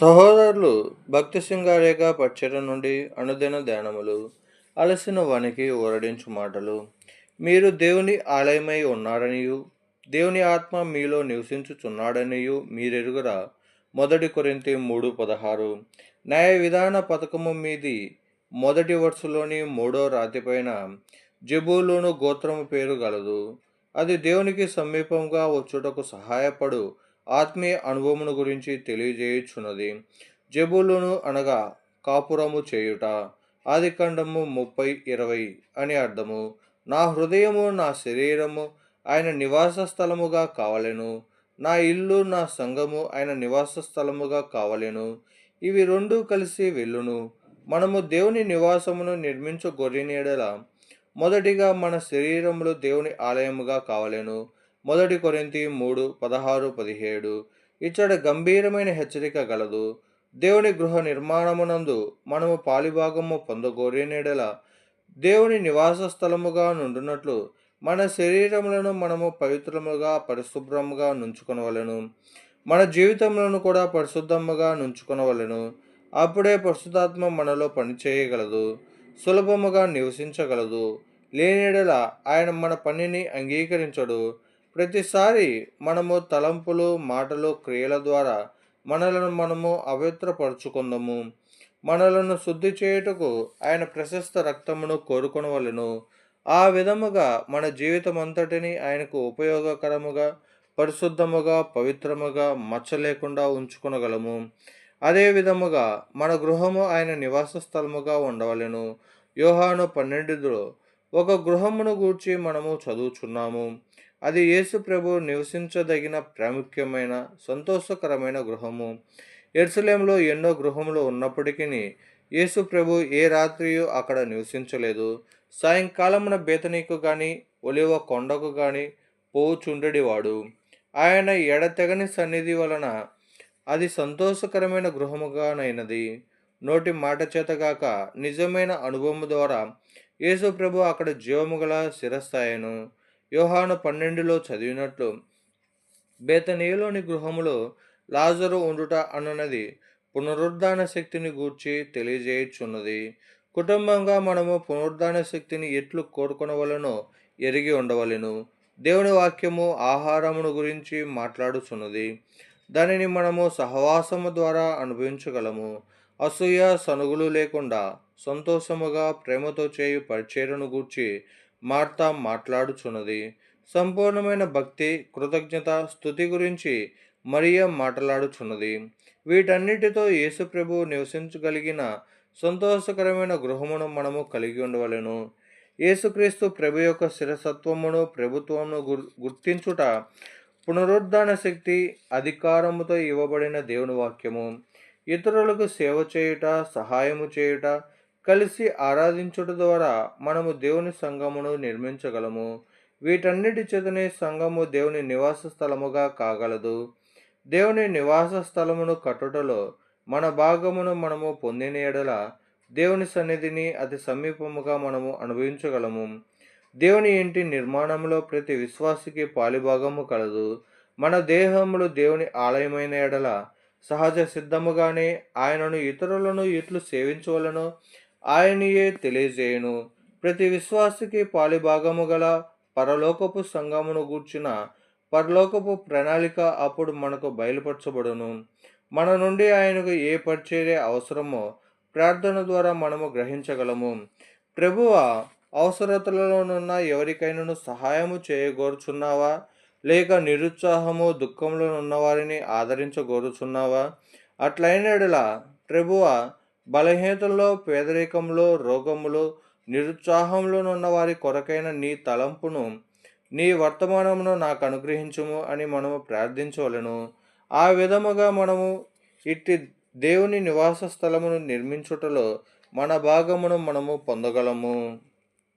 సహోదరులు భక్తి సింగారేఖ పచ్చట నుండి అనుదిన ధ్యానములు అలసిన వానికి ఊరడించు మాటలు. మీరు దేవుని ఆలయమై ఉన్నారనియు దేవుని ఆత్మ మీలో నివసించుచున్నాడనియు మీరెరుగురా. మొదటి కొరింతి మూడు పదహారు. న్యాయ విధాన పథకము మీది మొదటి వరుసలోని మూడో రాతిపైన జబూలోను గోత్రము పేరు గలదు. అది దేవునికి సమీపంగా వచ్చుటకు సహాయపడు ఆత్మీయ అనుభవమును గురించి తెలియజేయుచున్నది. జబులును అనగా కాపురము చేయుట. ఆదికాండము ముప్పై ఇరవై అని అర్థము. నా హృదయము నా శరీరము ఆయన నివాస స్థలముగా కావలెను. నా ఇల్లు నా సంఘము ఆయన నివాస స్థలముగా కావలెను. ఇవి రెండు కలిసి వెళ్ళును. మనము దేవుని నివాసమును నిర్మించు గొర్రెనీడల మొదటిగా మన శరీరములు దేవుని ఆలయముగా కావలెను. మొదటి కొరింతి మూడు పదహారు పదిహేడు. ఇచ్చట గంభీరమైన హెచ్చరిక గలదు. దేవుని గృహ నిర్మాణమునందు మనము పాలిభాగము పొందగోరేనేడల దేవుని నివాస స్థలముగా నుండునట్లు మన శరీరములను మనము పవిత్రముగా పరిశుభ్రముగా నుంచుకొనవలను. మన జీవితములను కూడా పరిశుద్ధముగా నుంచుకొనవలెను. అప్పుడే పరిశుద్ధాత్మ మనలో పనిచేయగలదు. సులభముగా నివసించగలదు. లేనిడల ఆయన మన పనిని అంగీకరించడు. ప్రతిసారి మనము తలంపులు మాటలు క్రియల ద్వారా మనలను మనము అవిత్రపరుచుకుందాము. మనలను శుద్ధి చేయుటకు ఆయన ప్రశస్త రక్తమును కోరుకొనవలెను. ఆ విధముగా మన జీవితం అంతటిని ఆయనకు ఉపయోగకరముగా పరిశుద్ధముగా పవిత్రముగా మచ్చ లేకుండా ఉంచుకొనగలము. అదే విధముగా మన గృహము ఆయన నివాస స్థలముగా ఉండవలెను. యోహాను పన్నెండులో ఒక గృహమును గూర్చి మనము చదువుచున్నాము. అది యేసు ప్రభు నివసించదగిన ప్రాముఖ్యమైన సంతోషకరమైన గృహము. ఎర్సలేంలో ఎన్నో గృహములు ఉన్నప్పటికీ యేసు ప్రభు ఏ రాత్రియు అక్కడ నివసించలేదు. సాయంకాలమున బేతనీకు కానీ ఒలివ కొండకు కానీ పోవుచుండెడివాడు. ఆయన ఎడతెగని సన్నిధి వలన అది సంతోషకరమైన గృహముగానైనది. నోటి మాట చేతగాక నిజమైన అనుభవం ద్వారా యేసు ప్రభు అక్కడ జీవము గల శిరస్థాయను యోహాను పన్నెండులో చదివినట్లు బేతనీయులోని గృహములో లాజరు ఉండుట అన్నది పునరుద్ధాన శక్తిని గూర్చి తెలియజేయుచున్నది. కుటుంబంగా మనము పునరుద్ధాన శక్తిని ఎట్లు కోరుకొనవలనో ఎరిగి ఉండవలెను. దేవుని వాక్యము ఆహారమును గురించి మాట్లాడుచున్నది. దానిని మనము సహవాసము ద్వారా అనుభవించగలము. అసూయ సనుగులు లేకుండా సంతోషముగా ప్రేమతో చేయు పరిచేరును గూర్చి మార్తా మాట్లాడుచున్నది. సంపూర్ణమైన భక్తి కృతజ్ఞత స్థుతి గురించి మరియ మాట్లాడుచున్నది. వీటన్నిటితో యేసుప్రభు నివసించగలిగిన సంతోషకరమైన గృహమును మనము కలిగి ఉండవలెను. యేసుక్రీస్తు ప్రభు యొక్క శిరసత్వమును ప్రభుత్వమును గుర్తించుట పునరుద్ధాన శక్తి అధికారముతో ఇవ్వబడిన దేవుని వాక్యము. ఇతరులకు సేవ చేయుట సహాయము చేయుట కలిసి ఆరాధించుట ద్వారా మనము దేవుని సంఘమును నిర్మించగలము. వీటన్నిటి చేతనే సంఘము దేవుని నివాస స్థలముగా కాగలదు. దేవుని నివాస స్థలమును కట్టుటలో మన భాగమును మనము పొందిన ఎడల దేవుని సన్నిధిని అతి సమీపముగా మనము అనుభవించగలము. దేవుని ఇంటి నిర్మాణంలో ప్రతి విశ్వాసికి పాలిభాగము కలదు. మన దేహములు దేవుని ఆలయమైన ఎడల సహజ సిద్ధముగానే ఆయనను ఇతరులను ఎట్లు సేవించవలను ఆయనయే తెలియజేయును. ప్రతి విశ్వాసికి పాలిభాగము గల పరలోకపు సంగమును గూర్చిన పరలోకపు ప్రణాళిక అప్పుడు మనకు బయలుపరచబడును. మన నుండి ఆయనకు ఏ పరిచర్య అవసరమో ప్రార్థన ద్వారా మనము గ్రహించగలము. ప్రభువ అవసరతలలోనున్న ఎవరికైనాను సహాయము చేయగోరుచున్నావా? లేక నిరుత్సాహము దుఃఖంలో ఉన్నవారిని ఆదరించగోరుచున్నావా? అట్లయినడలా ప్రభువ బలహీనతల్లో పేదరికంలో రోగములో నిరుత్సాహంలోనున్న వారి కొరకైన నీ తలంపును నీ వర్తమానమును నాకు అనుగ్రహించుము అని మనము ప్రార్థించవలను. ఆ విధముగా మనము ఇట్టి దేవుని నివాస స్థలమును నిర్మించుటలో మన భాగమును మనము పొందగలము.